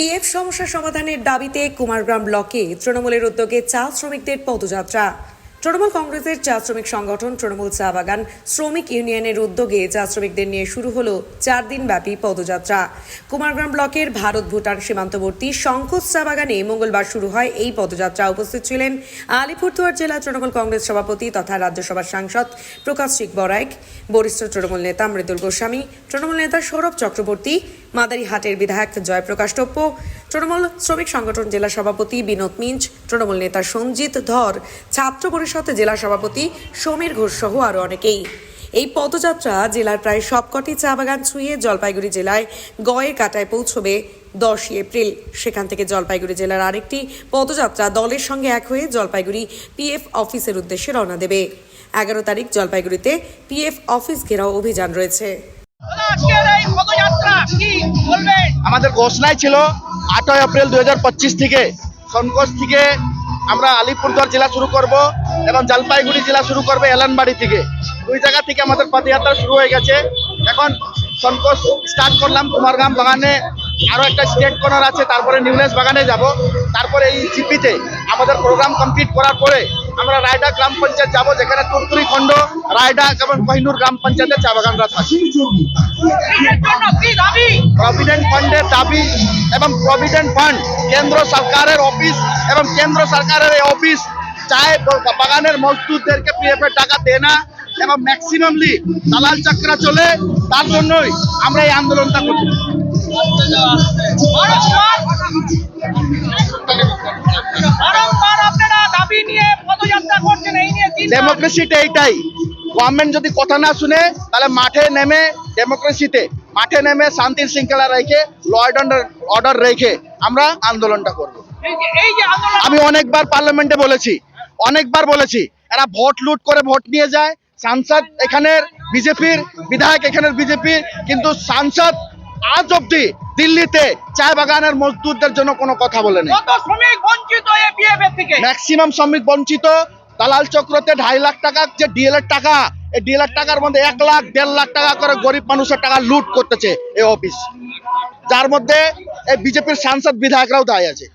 PF সমস্যা সমাধানের দাবিতে কুমারগ্রাম ব্লকে তৃণমূলের উদ্যোগে চা শ্রমিকদের পদযাত্রা। তৃণমূল কংগ্রেসের চা শ্রমিক সংগঠন তৃণমূল চা বাগান শ্রমিক ইউনিয়নের উদ্যোগে চা শ্রমিকদের নিয়ে শুরু হলো চার দিন ব্যাপী পদযাত্রা। কুমারগ্রাম ব্লকের ভারত ভুটান সীমান্তবর্তী শঙ্কোজ চা বাগানে মঙ্গলবার শুরু হয় এই পদযাত্রা। উপস্থিত ছিলেন আলিপুরদুয়ার জেলা তৃণমূল কংগ্রেস সভাপতি তথা রাজ্যসভার সাংসদ প্রকাশ সিং বরাইক, বরিষ্ঠ তৃণমূল নেতা মৃদুল গোস্বামী, তৃণমূল নেতা সৌরভ চক্রবর্তী মাদারিহাটের বিধায়ক জয়প্রকাশ টপ্প তৃণমূল শ্রমিক সংগঠন জেলা সভাপতি বিনোদ মিঞ্চ, তৃণমূল নেতা সঞ্জিত ধর, ছাত্র পরিষদ জেলা সভাপতি সমীর ঘোষ সহ আরও অনেকেই। এই পদযাত্রা জেলার প্রায় সবকটি চা বাগান ছুঁয়ে জলপাইগুড়ি জেলায় গয়ের কাটায় পৌঁছবে দশই এপ্রিল। সেখান থেকে জলপাইগুড়ি জেলার আরেকটি পদযাত্রা দলের সঙ্গে এক হয়ে জলপাইগুড়ি পিএফ অফিসের উদ্দেশ্যে রওনা দেবে। এগারো তারিখ জলপাইগুড়িতে পিএফ অফিস ঘেরাও অভিযান রয়েছে। আজকের এই পদযাত্রা কি আমাদের ঘোষণাই ছিল আটই এপ্রিল দুই থেকে সনকোষ থেকে আমরা আলিপুরদুয়ার জেলা শুরু করব এবং জলপাইগুড়ি জেলা শুরু করবে এলানবাড়ি থেকে। দুই জায়গা থেকে আমাদের পদযাত্রা শুরু হয়ে গেছে। এখন সনকোষ স্টার্ট করলাম কুমারগ্রাম বাগানে। আরও একটা স্টেট কর্নার আছে, তারপরে নিউনেস বাগানে যাব। তারপরে এই জিপিতে আমাদের প্রোগ্রাম কমপ্লিট করার পরে আমরা রায়ডা গ্রাম পঞ্চায়েত যাব, যেখানে তুরতুরি খণ্ড রায়ডা এবং কহিনুর গ্রাম পঞ্চায়েতের চা বাগানরা থাকে। প্রভিডেন্ট ফান্ডের দাবি এবং প্রভিডেন্ট ফান্ড কেন্দ্র সরকারের অফিস এবং কেন্দ্র সরকারের এই অফিস চায় বাগানের মজদুরদেরকে পিএফ এর টাকা দেয় না এবং ম্যাক্সিমামলি দালাল চক্র চলে, তার জন্যই আমরা এই আন্দোলনটা করছি ডেমোক্রেসিটা এইটাই। গভর্নমেন্ট যদি কথা না শুনে তাহলে মাঠে নেমে ডেমোক্রেসিতে মাঠে নেমে শান্তি শৃঙ্খলা রেখে ল অর্ডার অর্ডার রেখে আমরা আন্দোলনটা করব। আমি অনেকবার পার্লামেন্টে বলেছি অনেকবার বলেছি এরা ভোট লুট করে ভোট নিয়ে যায়। সাংসদ এখানের বিজেপির বিধায়ক এখানের বিজেপির কিন্তু সাংসদ আজ অব্দি দিল্লিতে চা বাগানের মজদুরদের জন্য কোনো কথা বলেনি এর থেকে? ম্যাক্সিমাম শ্রমিক বঞ্চিত দালাল চক্রতে ঢাই লাখ টাকা যে ডিএল এর টাকা এই ডিএল এর টাকার মধ্যে এক লাখ দেড় লাখ টাকা করে গরিব মানুষের টাকা লুট করতেছে এই অফিস। যার মধ্যে এই বিজেপির সাংসদ বিধায়করাও দায় আছে।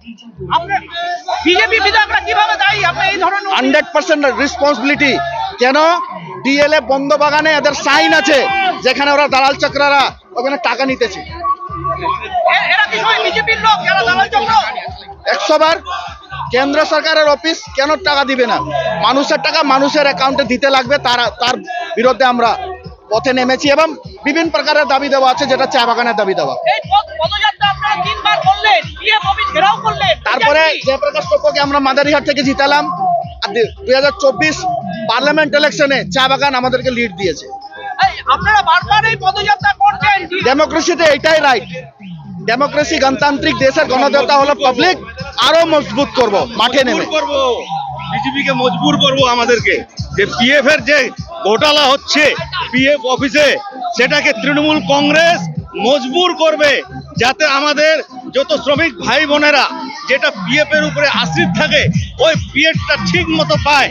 হান্ড্রেড পার্সেন্ট রেসপন্সিবিলিটি কেন? ডিএলএ বন্ধ বাগানে এদের সাইন আছে যেখানে ওরা দালাল চক্ররা ওখানে টাকা নিতেছে। একশো বার। কেন্দ্র সরকারের অফিস কেন টাকা দিবে না? মানুষের টাকা মানুষের অ্যাকাউন্টে দিতে লাগবে তার তার বিরুদ্ধে আমরা পথে নেমেছি এবং বিভিন্ন প্রকারের দাবি দেওয়া আছে যেটা চা বাগানের দাবি দেওয়া। তারপরে জয়প্রকাশ টপ্পকে আমরা মাদারিহাট থেকে জিতালাম আর দুই হাজার চব্বিশ পার্লামেন্ট ইলেকশনে চা বাগান আমাদেরকে লিড দিয়েছে। আপনারা বারবার এই পদযাত্রা করছেন ডেমোক্রেসিতে এটাই রাইট ডেমোক্রেসি গণতান্ত্রিক দেশের গণদেবতা হলো পাবলিক আরও মজবুত করব মাঠে নেমে। বিজেপিকে মজবুর করব আমাদেরকে। যে পিএফ এর যে ঘোটালা হচ্ছে পিএফ অফিসে, সেটাকে তৃণমূল কংগ্রেস মজবুর করবে যাতে আমাদের যত শ্রমিক ভাই বোনেরা যেটা পিএফ এর উপরে আশ্রিত থাকে, ওই পিএফটা ঠিক মতো পায়।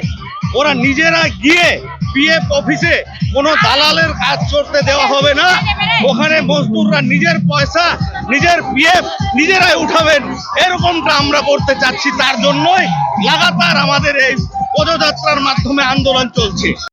ওরা নিজেরা গিয়ে পিএফ অফিসে কোনো দালালের কাজ করতে দেওয়া হবে না। ওখানে মজদুররা নিজের পয়সা, নিজের পিএফ নিজেরাই উঠাবেন। এরকমটা আমরা করতে চাচ্ছি, তার জন্যই লাগাতার আমাদের এই পদযাত্রার মাধ্যমে আন্দোলন চলছে।